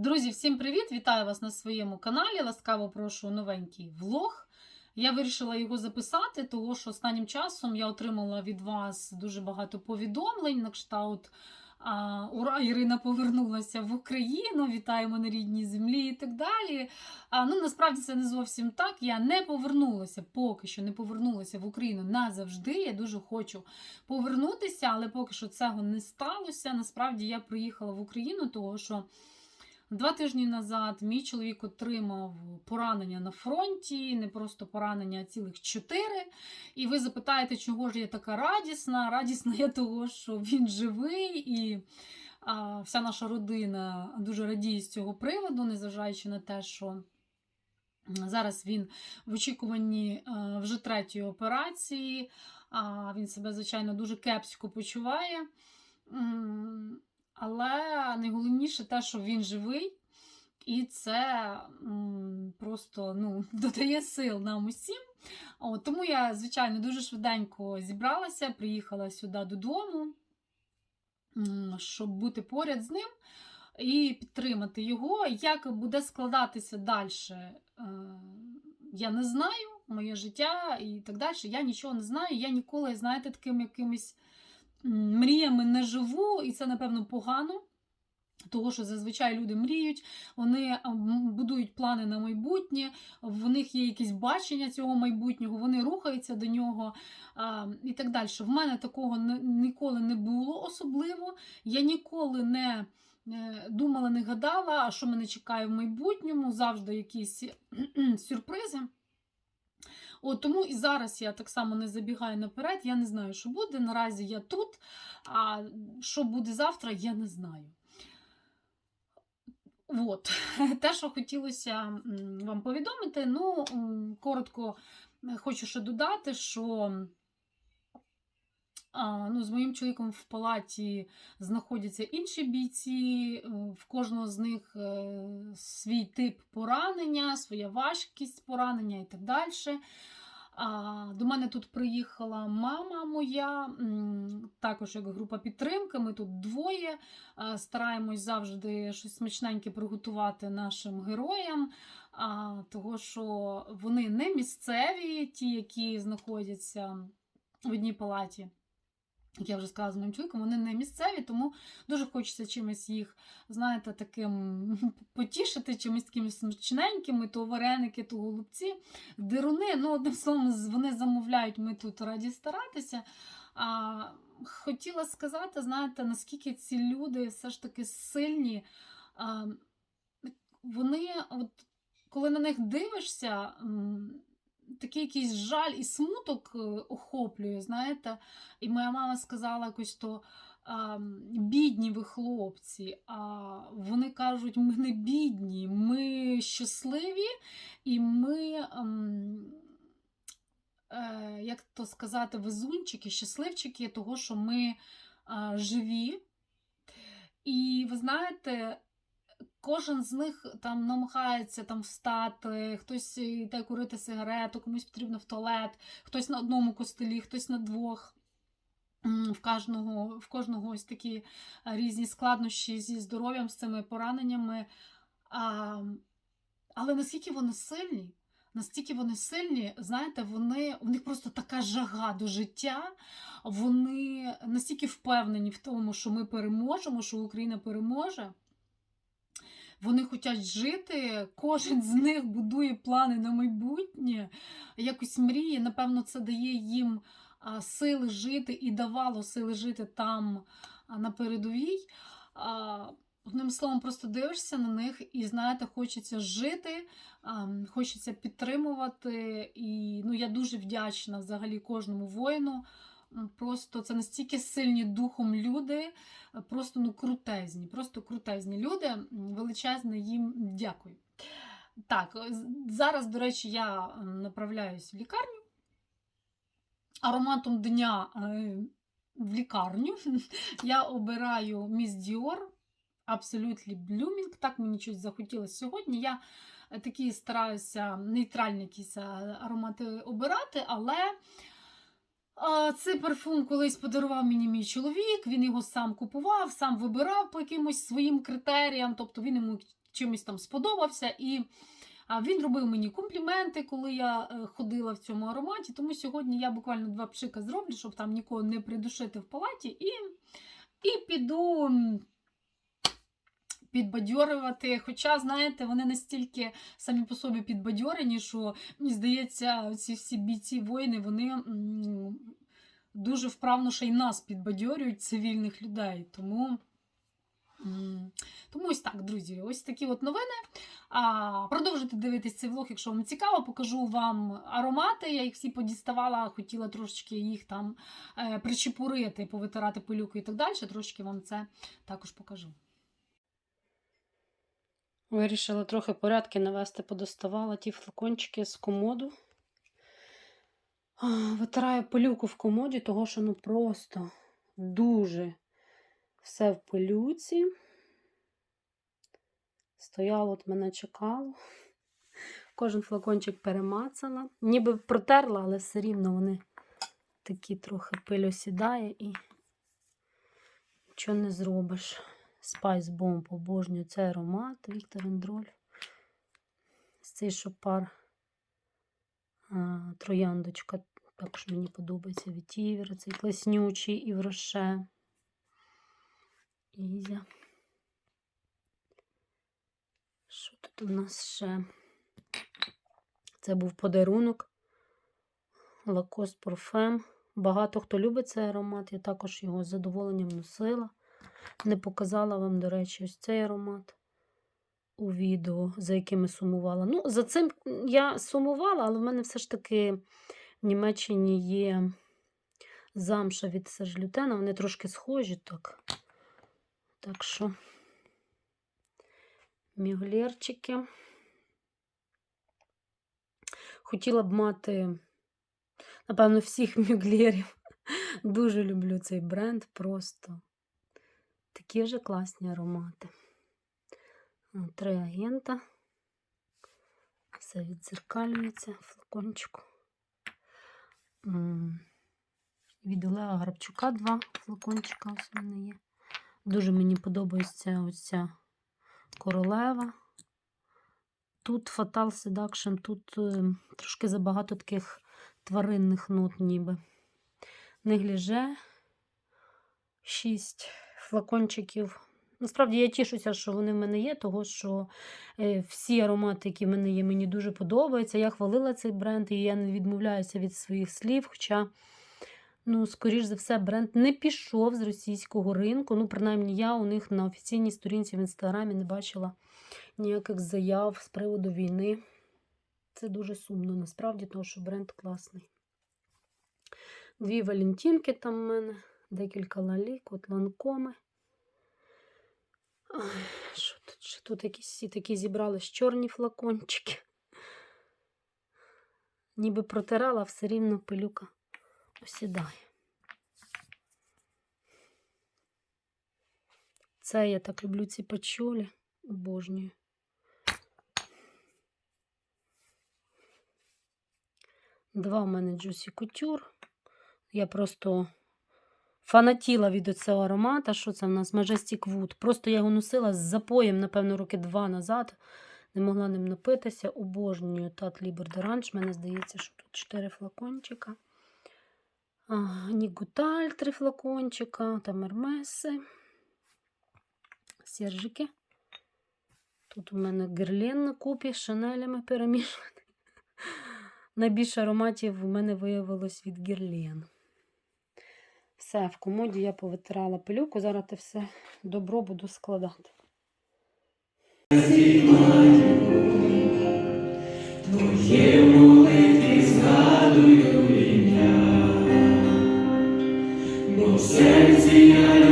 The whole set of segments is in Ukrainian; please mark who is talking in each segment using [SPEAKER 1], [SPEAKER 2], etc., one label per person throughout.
[SPEAKER 1] Друзі, всім привіт! Вітаю вас на своєму каналі. Ласкаво прошу новенький влог. Я вирішила його записати, тому що останнім часом я отримала від вас дуже багато повідомлень. На кшталт а, Ура, Ірина повернулася в Україну, вітаємо на рідній землі і так далі. А, ну, насправді це не зовсім так. Я не повернулася, поки що не повернулася в Україну назавжди. Я дуже хочу повернутися, але поки що цього не сталося. Насправді я приїхала в Україну, тому що. Два тижні назад мій чоловік отримав поранення на фронті, не просто поранення, а цілих чотири. І ви запитаєте, чого ж я така радісна? Радісна я того, що він живий, і а, вся наша родина дуже радіє з цього приводу, незважаючи на те, що. Зараз він в очікуванні е, вже третьої операції. Він себе, звичайно, дуже кепсько почуває. Але найголовніше те, що він живий, і це просто ну, додає сил нам усім. От, тому я, звичайно, дуже швиденько зібралася, приїхала сюди додому, щоб бути поряд з ним і підтримати його. Як буде складатися далі, я не знаю, моє життя і так далі. Я нічого не знаю. Я ніколи, знаєте, таким якимось мріями не живу, і це, напевно, погано. Того, що зазвичай люди мріють, вони будують плани на майбутнє, в них є якесь бачення цього майбутнього, вони рухаються до нього а, і так далі. В мене такого ніколи не було особливо. Я ніколи не е, думала, не гадала, що мене чекає в майбутньому, завжди якісь сюрпризи. От тому і зараз я так само не забігаю наперед. Я не знаю, що буде. Наразі я тут, а що буде завтра, я не знаю. От, те, що хотілося вам повідомити, ну, коротко хочу ще додати, що ну, з моїм чоловіком в палаті знаходяться інші бійці, е, в кожного з них е, свій тип поранення, своя важкість поранення і так далі. До мене тут приїхала мама моя, також як група підтримки. Ми тут двоє. Стараємось завжди щось смачненьке приготувати нашим героям, того що вони не місцеві, ті, які знаходяться в одній палаті. Як я вже сказала з моїм чоловіком, вони не місцеві, тому дуже хочеться чимось їх, знаєте, таким потішити, чимось таким смачненькими, то вареники, то голубці, дируни. Ну, одним словом, вони замовляють, ми тут раді старатися. А, хотіла сказати, знаєте, наскільки ці люди все ж таки сильні. А, вони, от, коли на них дивишся, такий якийсь жаль і смуток е, охоплює, знаєте. І моя мама сказала якось то. Бідні ви хлопці, а вони кажуть, ми не бідні, ми щасливі, і ми, е, як то сказати, везунчики, щасливчики того, що ми живі. І ви знаєте, кожен з них там намагається там встати, хтось йде курити сигарету, комусь потрібно в туалет, хтось на одному костелі, хтось на двох. В кожного, в кожного ось такі е, різні складнощі зі здоров'ям, з цими пораненнями. А, але наскільки вони сильні, настільки вони сильні, знаєте, вони, у них просто така жага до життя, вони настільки впевнені в тому, що ми переможемо, що Україна переможе. Вони хочуть жити, кожен з них будує плани на майбутнє, якось мріє. Напевно, це дає їм сили жити і давало сили жити там на передовій. Одним словом, просто дивишся на них і, знаєте, хочеться жити, хочеться підтримувати. І ну, я дуже вдячна взагалі кожному воїну. Просто це настільки сильні духом люди, просто ну крутезні, просто крутезні люди. Величезне їм дякую. Так, зараз, до речі, я е, направляюсь в лікарню. Ароматом дня е, в лікарню я обираю Miss Dior Absolutely Blooming. Так мені щось захотілося сьогодні. Я е, такі стараюся нейтральні якісь аромати обирати, але Цей парфум колись подарував мені мій чоловік, він його сам купував, сам вибирав по якимось своїм критеріям, тобто він йому
[SPEAKER 2] чимось там сподобався. І він робив мені компліменти, коли я е, ходила в цьому ароматі. Тому сьогодні я буквально два пшика зроблю, щоб там нікого не придушити в палаті. І, і піду. Підбадьорювати, хоча, знаєте, вони настільки самі по собі підбадьорені, що мені здається, ці всі бійці воїни, вони дуже вправно ще й нас підбадьорюють цивільних людей. Тому, тому ось так, друзі, ось такі от новини. А, продовжуйте дивитись цей влог, якщо вам цікаво, покажу вам аромати. Я їх всі подіставала, хотіла трошечки їх там е, причепурити, повитирати пилюку і так далі. Трошки вам це також покажу.
[SPEAKER 1] Вирішила трохи порядки навести, подоставала ті флакончики з комоду. Витираю пилюку в комоді, того що ну просто дуже все в пилюці. Стояло, от мене чекало. Кожен флакончик перемацала. Ніби протерла, але все рівно вони такі трохи пиль осідає і нічого не зробиш. Spice Bomb обожнюю цей аромат Віктор Ендроль. Цей шопар а, трояндочка. Також мені подобається Вітівер, цей класнючий і в роше. Ізя. Що тут у нас ще? Це був подарунок. Lacoste Parfum. Багато хто любить цей аромат. Я також його з задоволенням носила. Не показала вам, до речі, ось цей аромат у відео, за якими сумувала. Ну, за цим я сумувала, але в мене все ж таки в Німеччині є замша від сажлютена. Вони трошки схожі так. Так що міглерчики. Хотіла б мати, напевно, всіх мюглерів. Дуже люблю цей бренд просто. Такі вже класні аромати. Три агента. Все відзеркалюється в флакончику. Від Олега Грабчука два флакончика ось мене є. Дуже мені подобається оця королева. Тут Fatal Seduction, тут е, трошки забагато таких тваринних нот ніби. Негліже. Шість флакончиків. Насправді я тішуся, що вони в мене є, того що е, всі аромати, які в мене є, мені дуже подобаються. Я хвалила цей бренд, і я не відмовляюся від своїх слів. Хоча, ну, скоріш за все, бренд не пішов з російського ринку. Ну, принаймні, я у них на офіційній сторінці в інстаграмі не бачила ніяких заяв з приводу війни. Це дуже сумно, насправді, тому що бренд класний. Дві валентинки там в мене, декілька лалік, от ланкоми. Що тут? Ще тут якісь всі такі зібрались чорні флакончики. Ніби протирала, все рівно пилюка осідає. Це я так люблю ці пачулі, обожнюю. Два в мене Juicy Couture. Я просто фанатіла від цього аромата. Що це в нас? Majestic Wood. Просто я його носила з запоєм, напевно, роки два назад. Не могла ним напитися. Обожнюю Тат Лібер Доранж. Мене здається, що тут 4 флакончика. Нігуталь 3 флакончика. Там Ермеси. Сержики. Тут у мене герлен на купі з шанелями перемішаний. Найбільше ароматів у мене виявилось від герлен. Все, в комоді я повитирала пилюку, зараз те все добро буду складати.
[SPEAKER 3] Твоє молитві згадую ім'я, бо в серці я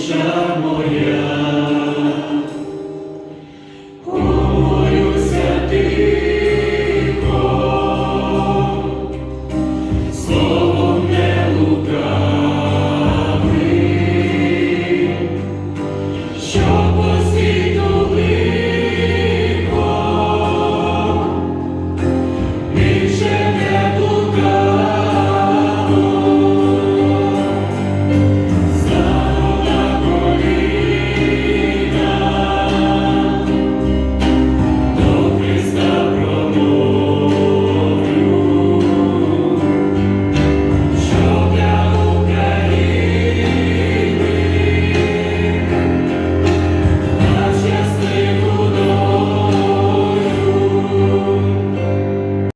[SPEAKER 3] Shalom.